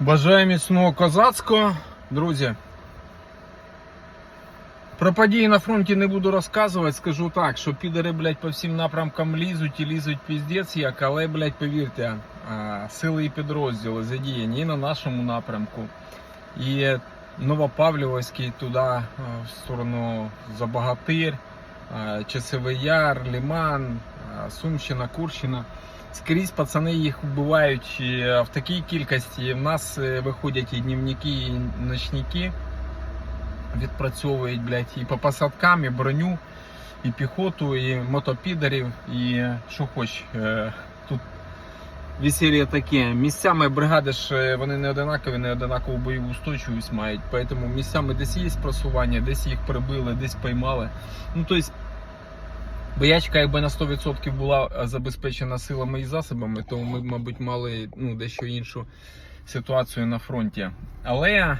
Бажаю міцного козацького, друзі. Про події на фронті не буду розказувати, скажу так, що підери, блядь, по всім напрямкам лізуть і лізуть піздець як, але, блядь, повірте, сили і підрозділи задіяні і на нашому напрямку. І Новопавлівський туди, в сторону Забагатир, Часовий Яр, Ліман, Сумщина, Курщина. Скрізь пацани їх вбивають е, в такій кількості. В нас е, виходять і днівники, і ночники. Відпрацьовують, блядь, і по посадкам, і броню, і піхоту, і мотопідерів, і що хоч. Е, Тут весілля таке. Місцями бригади ж вони не одинакові, не одинакову бойову устойчивість мають. Тому місцями десь є просування, десь їх прибили, десь поймали. Ну, тобто, Боячка, якби на 100% була е, забезпечена силами і засобами, то ми мабуть, мали ну, дещо іншу ситуацію на фронті. Але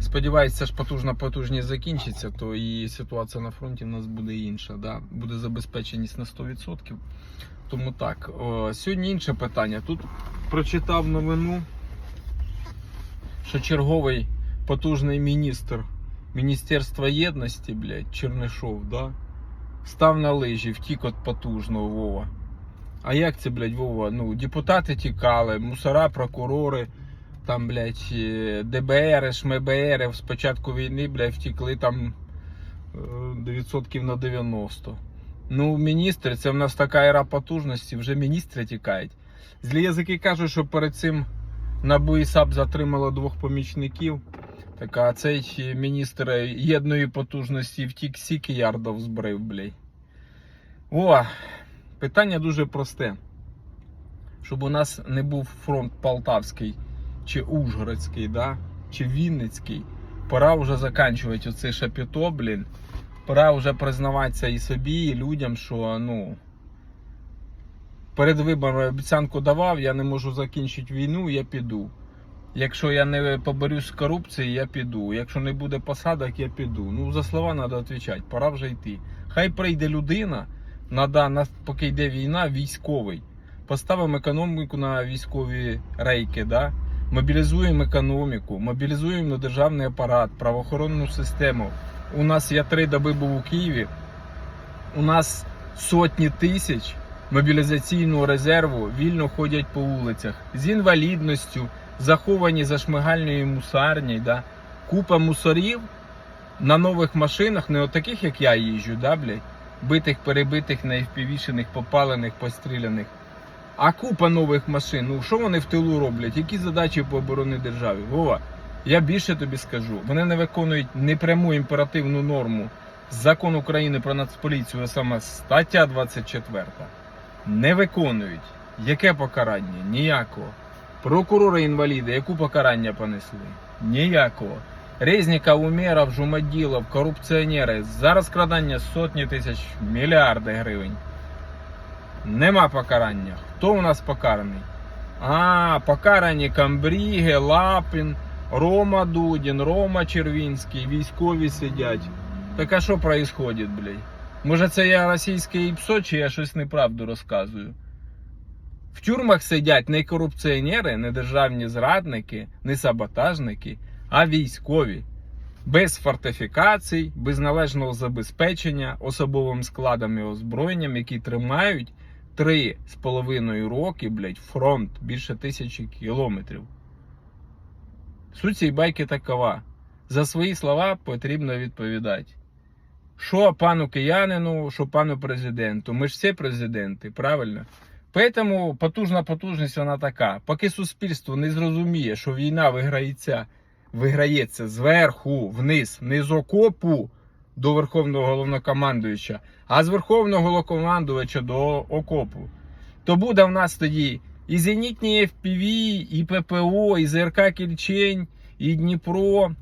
сподіваюся, ж потужна потужність закінчиться, то і ситуація на фронті в нас буде інша. Да? Буде забезпеченість на 100%. Тому так. О, сьогодні інше питання. Тут прочитав новину, що черговий потужний міністр Міністерства єдності, блядь, Чернишов, да? Став на лижі, втік від потужного Вова. А як це, блядь, Вова? Ну, депутати тікали, мусора, прокурори, там, блядь, е, ДБР, ШМБР з початку війни, блядь, втікли там е, відсотків на 90. Ну, міністр, це в нас така ера потужності, вже міністри тікають. Злі язики кажуть, що перед цим НАБУ і САП затримало двох помічників. Так, а цей міністр єдної потужності втік сіки ярдов збрив, блядь. О, питання дуже просте. Щоб у нас не був фронт Полтавський чи Ужгородський, да? чи Вінницький. Пора вже заканчувати оце шапіто, блін. Пора вже признаватися і собі, і людям, що ну. Перед виборами обіцянку давав, я не можу закінчити війну, я піду. Якщо я не поборюсь з корупцією, я піду. Якщо не буде посадок, я піду. Ну, за слова треба відповідати, пора вже йти. Хай прийде людина, на, поки йде війна, військовий. Поставимо економіку на військові рейки, да? мобілізуємо економіку, мобілізуємо державний апарат, правоохоронну систему. У нас я три доби був у Києві. У нас сотні тисяч мобілізаційного резерву вільно ходять по вулицях з інвалідністю, заховані за шмигальною мусарні, да? купа мусорів на нових машинах, не от як я їжджу, да, битих, перебитих, найвпівішених, попалених, постріляних. А купа нових машин. Ну що вони в тилу роблять? Які задачі по обороні держави? Вова, я більше тобі скажу. Вони не виконують непряму імперативну норму закон України про нацполіцію, а саме стаття 24. Не виконують. Яке покарання? Ніякого. Прокурори інваліди, яку покарання понесли? Ніякого. Резніков, Умєров, Жумаділов, корупціонери за розкрадання сотні тисяч мільярди гривень. Нема покарання. Хто у нас покараний? А, покарані Камбріги, Лапін, Рома Дудін, Рома Червінський, військові сидять. Так а що происходит, блядь? Може це я російське ІПСО, чи я щось неправду розказую? В тюрмах сидять не корупціонери, не державні зрадники, не саботажники, а військові. Без фортифікацій, без належного забезпечення особовим складом і озброєнням, які тримають три з половиною роки, блядь, фронт більше тисячі кілометрів. Суть цієї байки такова. За свої слова потрібно відповідати. Що пану киянину, що пану президенту. Ми ж всі президенти, правильно? Тому потужна потужність вона така. Поки суспільство не зрозуміє, що війна виграється, виграється зверху, вниз, не з окопу до Верховного головнокомандуюча, а з Верховного головнокомандувача до окопу, то буде в нас тоді і зенітні FPV, і ППО, і ЗРК Кільчень, і Дніпро,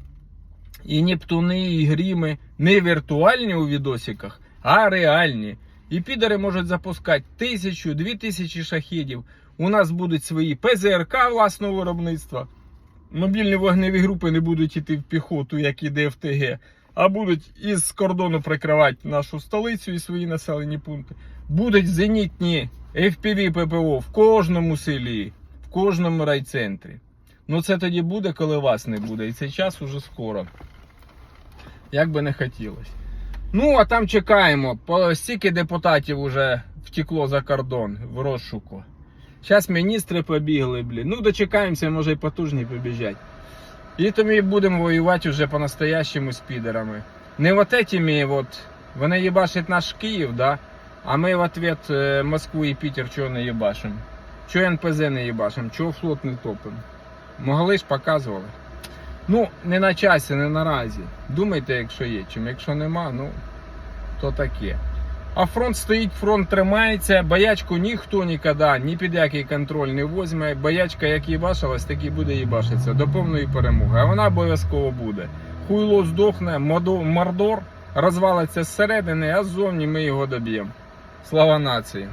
і Нептуни, і Гріми. Не віртуальні у відосиках, а реальні. І підери можуть запускати тисячу, дві тисячі шахедів. У нас будуть свої ПЗРК власного виробництва. Мобільні вогневі групи не будуть йти в піхоту, як іде ФТГ, а будуть із кордону прикривати нашу столицю і свої населені пункти. Будуть зенітні FPV ППО в кожному селі, в кожному райцентрі. Ну це тоді буде, коли вас не буде. І цей час уже скоро. Як би не хотілося. Ну, а там чекаємо. Стільки депутатів уже втекло за кордон в розшуку. Зараз міністри побігли, блін. Ну, дочекаємося, може і потужні побіжать. І тому будемо воювати вже по-настоящему з підерами. Не вот этими вот. Вони їбашать наш Київ, да? А ми в ответ е, Москву і Пітер чого не їбашимо? Чого НПЗ не їбашимо? Чого флот не топимо? Могли ж показували. Ну, не на часі, не наразі. Думайте, якщо є чим. Якщо нема, ну то таке. А фронт стоїть, фронт тримається, боячку ніхто ніколи ні під який контроль не возьме. Боячка як їбашилась, так і буде їбашитися до повної перемоги. А вона обов'язково буде. Хуйло здохне, мордор розвалиться зсередини, а ззовні ми його доб'ємо. Слава нації!